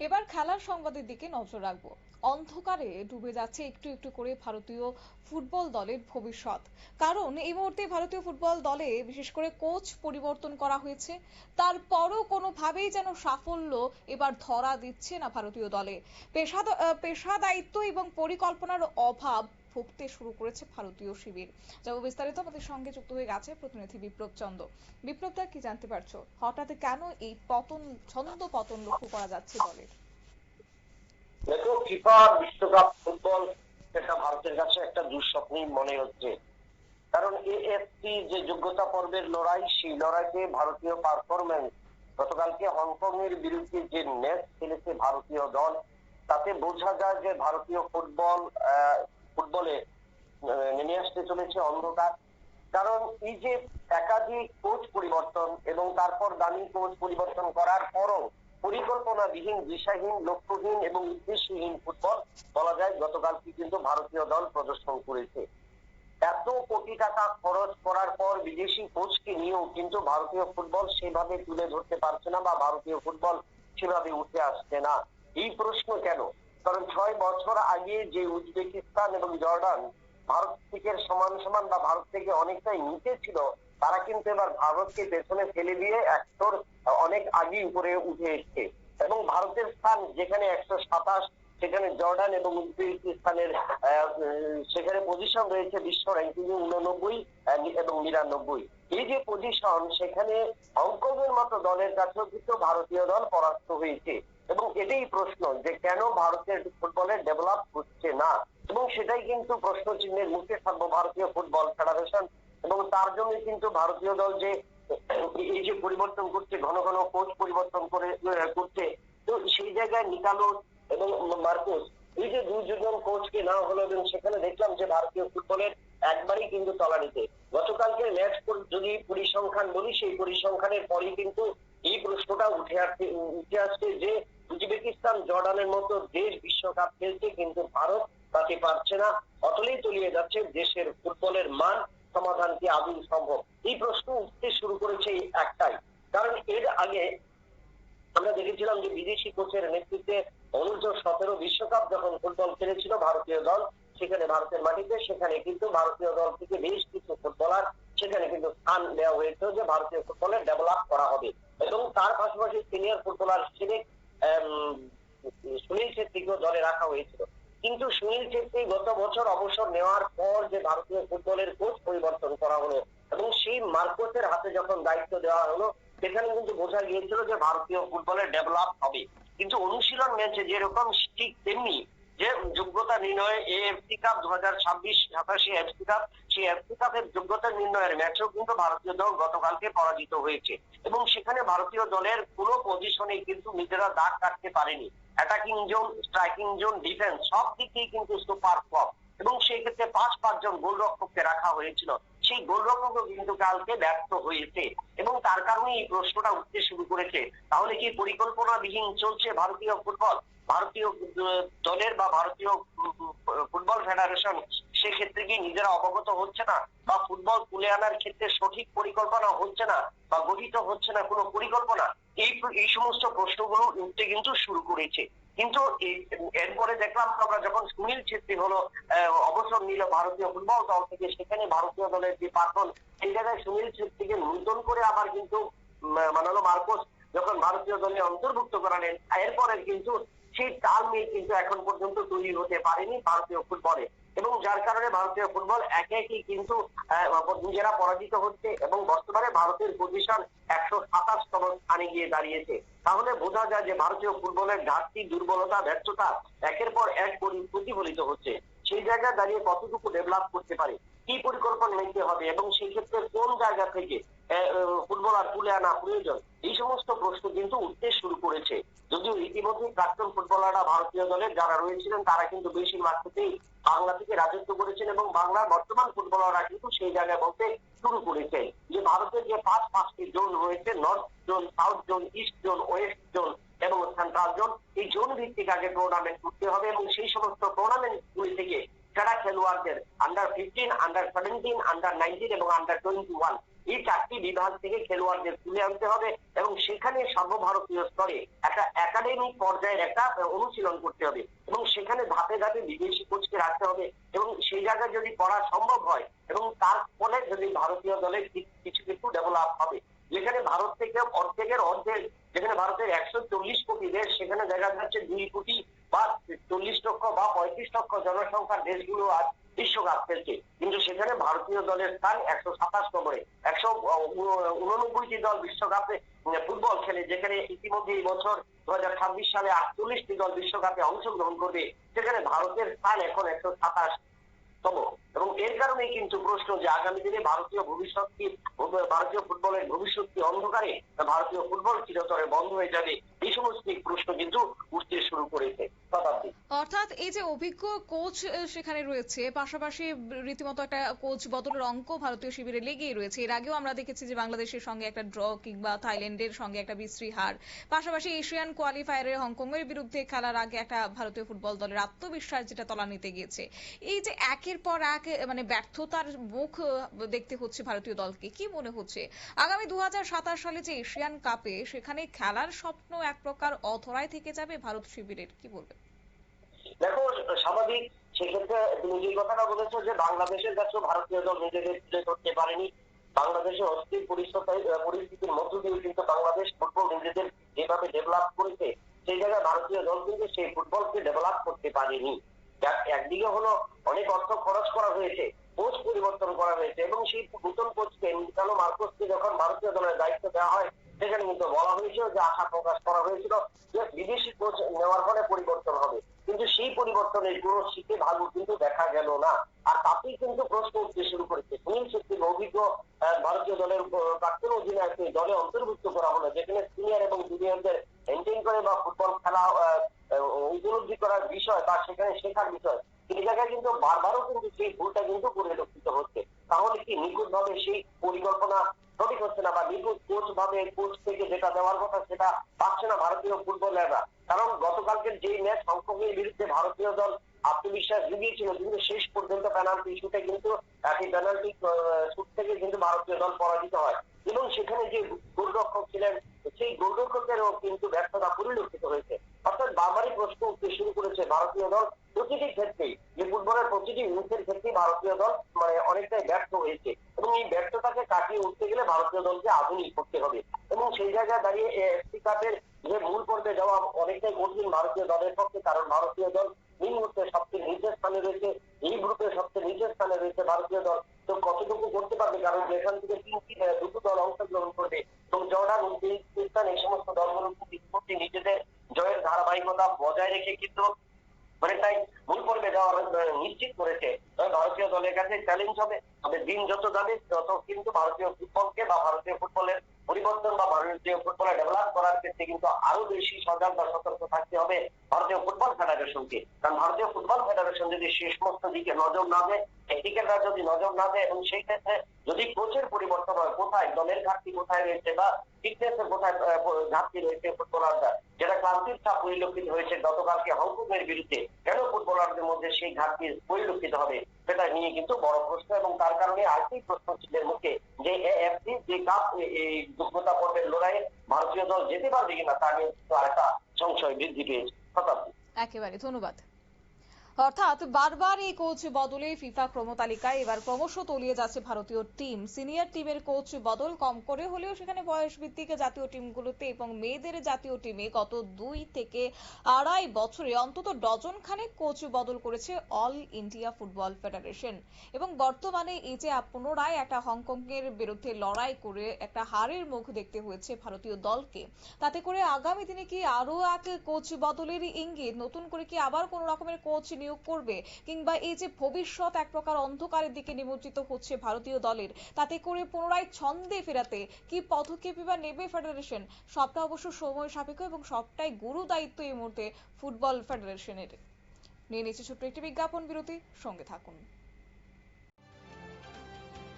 এবার খেলার সংবাদের দিকে নজর রাখব। অন্ধকারে ডুবে যাচ্ছে একটু একটু করে ভারতীয় ফুটবল দলের ভবিষ্যৎ। কারণ এই মুহূর্তে ভারতীয় ফুটবল দলে বিশেষ করে কোচ পরিবর্তন করা হয়েছে। তারপরও কোনোভাবেই যেন সাফল্য এবার ধরা দিচ্ছে না ভারতীয় দলে। পেশা পেশা দায়িত্ব এবং পরিকল্পনার অভাব ভুগতে শুরু করেছে ভারতীয় শিবির। যাব বিস্তারিত আমাদের সঙ্গে যুক্ত হয়ে গেছে প্রতিনিধি বিপ্লব চন্দ্র বিপ্লব দা, কি জানতে পারছ? হঠাৎ কেন এই পতন, ছন্দ পতন লক্ষ্য করা যাচ্ছে দলের দেখো, ফিফা বিশ্বকাপ ফুটবল এটা ভারতের কাছে একটা দুঃস্বপ্নই মনে হচ্ছে। কারণ এএফসি যে যোগ্যতা পর্বের লড়াই, সেই লড়াইতে ভারতীয় পারফরমেন্স গতকালকে হংকং এর বিরুদ্ধে যে ম্যাচ খেলেছে ভারতীয় দল, তাতে বোঝা যায় যে ভারতীয় ফুটবল ফুটবলে নেমে আসতে চলেছে অন্ধকার। কারণ এই যে একাধিক কোচ পরিবর্তন এবং তারপর দামি কোচ পরিবর্তন করার পরও পরিকল্পনাবিহীন, দিশাহীন, লক্ষ্যহীন এবং উদ্দেশ্যহীন ফুটবল বলা যায়। গতকালকে কিন্তু ভারতীয় দল প্রদর্শন করেছে। এত কোটি টাকা খরচ করার পর বিদেশি কোচকে নিয়েও কিন্তু ভারতীয় ফুটবল সেভাবে তুলে ধরতে পারছে না বা ভারতীয় ফুটবল সেভাবে উঠে আসছে না। এই প্রশ্ন কেন? কারণ ছয় বছর আগে যে উজবেকিস্তান এবং জর্ডান ভারত থেকে সমান সমান বা ভারত থেকে অনেকটাই নিচে ছিল, তারা কিন্তু এবার ভারতকে পেছনে ফেলে দিয়ে একশোর অনেক আগে উপরে উঠে এসছে। এবং ভারতের স্থান যেখানে একশো সাতাশ, সেখানে জর্ডান এবং উজবেকিস্তানের সেখানে পজিশন রয়েছে বিশ্ব র্যাঙ্কিং উননব্বই এবং নিরানব্বই। এই যে পজিশন সেখানে হংকং এর মতো দলের কাছেও কিন্তু ভারতীয় দল পরাস্ত হয়েছে। এবং এটাই প্রশ্ন যে কেন ভারতের ফুটবলের ডেভেলপ হচ্ছে না? এবং সেটাই কিন্তু প্রশ্ন চিহ্নের মুখে থাকব ভারতীয় ফুটবল ফেডারেশন এবং তার জন্য কিন্তু ভারতীয় দল যে এই যে পরিবর্তন করছে, ঘন ঘন কোচ পরিবর্তন করে করছে, তো সেই জায়গায় নিকালো এবং মার্কোস, এই যে দুজন কোচকে না হলো এবং সেখানে দেখলাম যে ভারতীয় ফুটবলের একবারই কিন্তু তলানিতে। গতকালকে ম্যাচ যদি পরিসংখ্যান বলি, সেই পরিসংখ্যানের পরেই কিন্তু এই প্রশ্নটা উঠে আসছে উঠে আসছে যে উজবেকিস্তান জর্ডানের মতো দেশ বিশ্বকাপ খেলছে কিন্তু ভারত তাকে পারছে না। অতলেই তলিয়ে যাচ্ছে দেশের ফুটবলের মান। সমাধান কি আদৌ সম্ভব? এই প্রশ্ন উঠতে শুরু করেছে একটাই। কারণ এর আগে আমরা দেখেছিলাম যে বিদেশি কোচের নেতৃত্বে অনুর্ধ সতেরো বিশ্বকাপ যখন ফুটবল খেলেছিল ভারতীয় দল, সেখানে ভারতের মাটিতে, সেখানে কিন্তু ভারতীয় দল থেকে বেশ কিছু ফুটবলার সেখানে কিন্তু স্থান দেওয়া হয়েছিল যে ভারতীয় ফুটবলের ডেভেলপ করা হবে। এবং তার পাশাপাশি সিনিয়র ফুটবলার হিসেবে সুনীল ছেত্রীকেও দলে রাখা হয়েছিল। কিন্তু সুনীল ছেত্রী গত বছর অবসর নেওয়ার পর যে ভারতীয় ফুটবলের কোচ পরিবর্তন করা হলো এবং সেই মার্কোসের হাতে যখন দায়িত্ব দেওয়া হলো, সেখানে কিন্তু বোঝা গিয়েছিল যে ভারতীয় ফুটবলের ডেভেলপ হবে। কিন্তু অনুশীলন ম্যাচে যেরকম ঠিক তেমনি যে যোগ্যতা নির্ণয়ে এএফসি কাপ দু হাজার ছাব্বিশ সাতাশি এফসি কাপ সেই এফসি কাপের যোগ্যতা নির্ণয়ের ম্যাচেও কিন্তু ভারতীয় দল গতকালকে পরাজিত হয়েছে। এবং সেখানে ভারতীয় দলের কোনো পজিশনে কিন্তু নিজেরা দাগ কাটতে পারেনি। Attacking zone striking zone defence সব দিকেই কিন্তু সুপার ফ্লপ এবং সেই ক্ষেত্রে পাঁচ পাঁচজন গোলরক্ষককে রাখা হয়েছিল। সেই গোলরক্ষকও কিন্তু কালকে ব্যর্থ হয়েছে এবং তার কারণে এই প্রশ্নটা উঠতে শুরু করেছে। তাহলে কি পরিকল্পনাবিহীন চলছে ভারতীয় ফুটবল? ভারতীয় দলের বা ভারতীয় ফুটবল ফেডারেশন সেক্ষেত্রে কি নিজেরা অবগত হচ্ছে না? বা ফুটবল তুলে আনার ক্ষেত্রে সঠিক পরিকল্পনা হচ্ছে না? বা গঠিত হচ্ছে না কোনো পরিকল্পনা? এই এই সমস্ত প্রশ্নগুলো উঠতে কিন্তু শুরু করেছে। কিন্তু এরপরে দেখলাম আমরা যখন সুনীল ছেত্রী হলো অবসর নিল ভারতীয় ফুটবল দল থেকে, সেখানে ভারতীয় দলের যে পাঠন সেই জায়গায় সুনীল ছেত্রীকে নূতন করে আবার কিন্তু মানালো মার্কোস যখন ভারতীয় দলে অন্তর্ভুক্ত করালেন এরপরে কিন্তু সেই তাল নিয়ে কিন্তু এখন পর্যন্ত তৈরি হতে পারেনি ভারতীয় ফুটবলে। এবং যার কারণে ভারতীয় ফুটবল একে একই কিন্তু নিজেরা পরাজিত হচ্ছে এবং বর্তমানে ভারতের পজিশন একশো সাতাশতম স্থানে গিয়ে দাঁড়িয়েছে। তাহলে বোঝা যায় যে ভারতীয় ফুটবলের ঘাটতি, দুর্বলতা, ব্যর্থতা একের পর এক প্রতিফলিত হচ্ছে। সেই জায়গায় দাঁড়িয়ে কতটুকু ডেভেলপ করতে পারে, কি পরিকল্পনা নিতে হবে এবং সেই ক্ষেত্রে কোন জায়গা থেকে ফুটবলার তুলে আনা প্রয়োজন। এই সমস্ত প্রশ্ন কিন্তু উঠতে শুরু করেছে। যদিও ইতিমধ্যে প্রাক্তন ফুটবলাররা ভারতীয় দলের যারা রয়েছিলেন, তারা কিন্তু বেশিরভাগ ক্ষেত্রেই বাংলা থেকে রাজত্ব করেছেন এবং বাংলার বর্তমান ফুটবলাররা কিন্তু সেই জায়গায় বলতে শুরু করেছে যে ভারতের যে পাঁচ, পাঁচটি জোন রয়েছে, north zone, south zone, east zone, west zone এবং সেন্ট্রাল জোন, এই জোন ভিত্তিক আগে টুর্নামেন্ট করতে হবে এবং সেই সমস্ত টুর্নামেন্ট গুলি থেকে সেরা খেলোয়াড়দের under fifteen under seventeen under nineteen এবং আন্ডার টোয়েন্টি ওয়ান এই চারটি বিভাগ থেকে খেলোয়াড়দের তুলে আনতে হবে এবং সেখানে সর্বভারতীয় স্তরে একটা একাডেমিক পর্যায়ের একটা অনুশীলন করতে হবে এবং সেখানে ধাপে ধাপে বিদেশি কোচকে রাখতে হবে এবং সেই জায়গায় যদি করা সম্ভব হয় এবং তার ফলে যদি ভারতীয় দলের কিছু কিছু ডেভেলপ হবে। যেখানে ভারত থেকে অর্ধেকের অর্ধেক, যেখানে ভারতের একশো চল্লিশ কোটি দেশ, সেখানে দেখা যাচ্ছে দুই কোটি বা চল্লিশ লক্ষ বা পঁয়ত্রিশ লক্ষ জনসংখ্যার দেশগুলো আজ বিশ্বকাপ খেলছে কিন্তু সেখানে ভারতীয় দলের স্থান একশো সাতাশ নম্বরে, একশো উননব্বইটি দল বিশ্বকাপে ফুটবল খেলে, যেখানে ইতিমধ্যে এই বছর দু হাজার ছাব্বিশ সালে আটচল্লিশটি দল বিশ্বকাপে অংশগ্রহণ করবে, সেখানে ভারতের স্থান এখন একশো সাতাশ তম এবং এর কারণেই কিন্তু প্রশ্ন যে আগামী দিনে ভারতীয় ভবিষ্যৎ কি, ভারতীয় ফুটবলের ভবিষ্যৎ কি অন্ধকারে ভারতীয় ফুটবল চিরতরে বন্ধ হয়ে যাবে? এই সমস্ত প্রশ্ন কিন্তু উঠতে শুরু করেছে শতাব্দী অর্থাৎ এই যে অভিজ্ঞ কোচ সেখানে রয়েছে, পাশাপাশি রীতিমতো একটা কোচ বদলের অঙ্ক ভারতীয় শিবিরে লেগেই রয়েছে। এর আগেও আমরা দেখেছি যে বাংলাদেশের সঙ্গে একটা ড্র কিংবা থাইল্যান্ডের সঙ্গে একটা বিশ্রী হার। পাশাপাশি এশিয়ান কোয়ালিফায়ারে হংকং এর বিরুদ্ধে খেলার আগে একটা ভারতীয় ফুটবল দলের আত্মবিশ্বাস যেটা তলানিতে গিয়েছে। এই যে একের পর এক মানে ব্যর্থতার মুখ দেখতে হচ্ছে ভারতীয় দলকে। কি মনে হচ্ছে? আগামী দু হাজার সাতাশ সালে যে এশিয়ান কাপে সেখানে খেলার স্বপ্ন এক প্রকার অধরায় থেকে যাবে ভারত শিবিরের, কি বলবে দেখো, স্বাভাবিক, সেক্ষেত্রে তুমি যে কথাটা বলেছ যে বাংলাদেশের কাছে ভারতীয় দল নিজেদের তুলে ধরতে পারেনি। বাংলাদেশের অস্থির পরিস্থিতি পরিস্থিতির মধ্য দিয়ে কিন্তু বাংলাদেশ ফুটবল নিজেদের যেভাবে ডেভেলপ করেছে, সেই জায়গায় ভারতীয় দল কিন্তু সেই ফুটবলকে ডেভেলপ করতে পারেনি। একদিকে হলো অনেক অর্থ খরচ করা হয়েছে কোচ পরিবর্তন করা হয়েছে, এবং সেই নতুন কোচকে নিকানো মার্কোসকে যখন ভারতীয় দলের দায়িত্ব দেওয়া হয় সেখানে কিন্তু বলা হয়েছিল যে আশা প্রকাশ করা হয়েছিল যে বিদেশি কোচ নেওয়ার ফলে পরিবর্তন হবে কিন্তু সেই পরিবর্তনের কোনো শীতে ভালো কিন্তু দেখা গেল না আর তাতেই কিন্তু প্রশ্ন উঠতে শুরু করেছে সুনীল ছেত্রীর অভিজ্ঞ আহ, ভারতীয় দলের আহ, অধিনায়ককে দলে অন্তর্ভুক্ত করা হলো, যেখানে সিনিয়র এবং জুনিয়রদের মেনটেন করে বা ফুটবল খেলা উপলব্ধি করার বিষয় বা সেখানে শেখার বিষয় সেই জায়গায় কিন্তু বারবারও কিন্তু সেই ভুলটা কিন্তু পরিলক্ষিত হচ্ছে। তাহলে কি নিখুঁত ভাবে সেই পরিকল্পনা সঠিক হচ্ছে না বা নিখুঁত কোচ ভাবে কোচ থেকে যেটা দেওয়ার কথা সেটা পাচ্ছে না ভারতীয় ফুটবলাররা? কারণ গতকালকের যে ম্যাচ হংকংয়ের বিরুদ্ধে ভারতীয় দল আত্মবিশ্বাস জুগিয়েছিল, কিন্তু শেষ পর্যন্ত পেনাল্টি শুটে কিন্তু একই পেনাল্টি শুট থেকে কিন্তু ভারতীয় দল পরাজিত হয়। এবং সেখানে যে গোলরক্ষক ছিলেন, সেই গোলরক্ষকেরও কিন্তু ব্যর্থতা পরিলক্ষিত হয়েছে। অর্থাৎ বারবারই প্রশ্ন উঠতে শুরু করেছে ভারতীয় দল প্রতিটি ক্ষেত্রেই, যে ফুটবলের প্রতিটি ইনিংসের ক্ষেত্রেই ভারতীয় দল মানে অনেকটাই ব্যর্থ হয়েছে এবং এই ব্যর্থতাকে কাটিয়ে উঠতে গেলে ভারতীয় দলকে আধুনিক করতে হবে এবং সেই জায়গায় দাঁড়িয়ে এফসি কাপের যে মূল পর্বে যাওয়া অনেকটাই কঠিন ভারতীয় দলের পক্ষে, কারণ ভারতীয় দল এই মুহূর্তে সবচেয়ে নিচের স্থানে রয়েছে, এই গ্রুপে সবচেয়ে নিচের স্থানে রয়েছে ভারতীয় দল। তো কতটুকু করতে পারবে কারণ এখান থেকে তিনটি আহ, দুটো দল অংশগ্রহণ করবে এবং জর্ডান উজবেকিস্তান এই সমস্ত দলগুলো কিন্তু ইতিমধ্যে নিজেদের জয়ের ধারাবাহিকতা বজায় রেখে কিন্তু অনেকটাই মূল পর্বে যাওয়ার আহ, নিশ্চিত করেছে তবে ভারতীয় দলের কাছে চ্যালেঞ্জ হবে তবে যত কিন্তু ভারতীয় ফুটবলকে বা ভারতীয় ফুটবলের পরিবর্তন বা ভারতীয় ফুটবলে ডেভেলপ করার ক্ষেত্রে কিন্তু আরও বেশি সজাগ বা সতর্ক থাকতে হবে ভারতীয় ফুটবল ফেডারেশনকে কারণ ভারতীয় ফুটবল ফেডারেশন যদি সেই সমস্ত দিকে নজর না দেয় টেকনিক্যালরা যদি নজর না দেয়, এবং সেই ক্ষেত্রে যদি কোচের পরিবর্তন হয়, কোথায় দলের ঘাটতি কোথায় রয়েছে বা ফিটনেসের কোথায় ঘাটতি রয়েছে ফুটবলাররা। যেটা ক্লান্তির চাপ পরিলক্ষিত হয়েছে, গতকালকে হংকং এর বিরুদ্ধে কেন ফুটবলারদের মধ্যে সেই ঘাটতি পরিলক্ষিত হবে? সেটা নিয়ে কিন্তু বড় প্রশ্ন এবং তার কারণে আরেকটি প্রশ্ন ছিলেন মুখে, যে এএফসি যে কাপ এই যোগ্যতা পর্বের লড়াইয়ে ভারতীয় দল যেতে পারবে কিনা, তা নিয়ে কিন্তু আরেকটা সংশয় বৃদ্ধি পেয়েছে। শতাব্দী একেবারে, ধন্যবাদ। অর্থাৎ বারবার এই কোচ বদলে ফিফা ক্রমতালিকায় এবার ক্রমশ তলিয়ে যাচ্ছে ভারতীয় টিম সিনিয়র টিমের কোচ বদল কম করে হলেও সেখানে বয়স ভিত্তিক জাতীয় টিমগুলোতে এবং মেয়েদের জাতীয় টিমে গত দুই থেকে আড়াই বছরে অন্তত ডজন খানেক কোচ বদল করেছে অল ইন্ডিয়া ফুটবল ফেডারেশন এবং বর্তমানে এই যে পুনরায় একটা হংকং এর বিরুদ্ধে লড়াই করে একটা হারের মুখ দেখতে হয়েছে ভারতীয় দলকে। তাতে করে আগামী দিনে কি আরও এক কোচ বদলের ইঙ্গিত? নতুন করে কি আবার কোন রকমের কোচ নিয়োগ করবে কিংবা এই যে ভবিষ্যৎ এক প্রকার অন্ধকারের দিকে নিমজ্জিত হচ্ছে ভারতীয় দলের, তাতে করে পুনরায় ছন্দে ফেরাতে কি পদক্ষেপ বা নেবে ফেডারেশন সবটা অবশ্য সময় সাপেক্ষ এবং সবটাই গুরু দায়িত্ব এই মুহূর্তে ফুটবল ফেডারেশনের নিয়ে নিচ্ছে ছোট্ট একটি বিজ্ঞাপন, বিরতি, সঙ্গে থাকুন।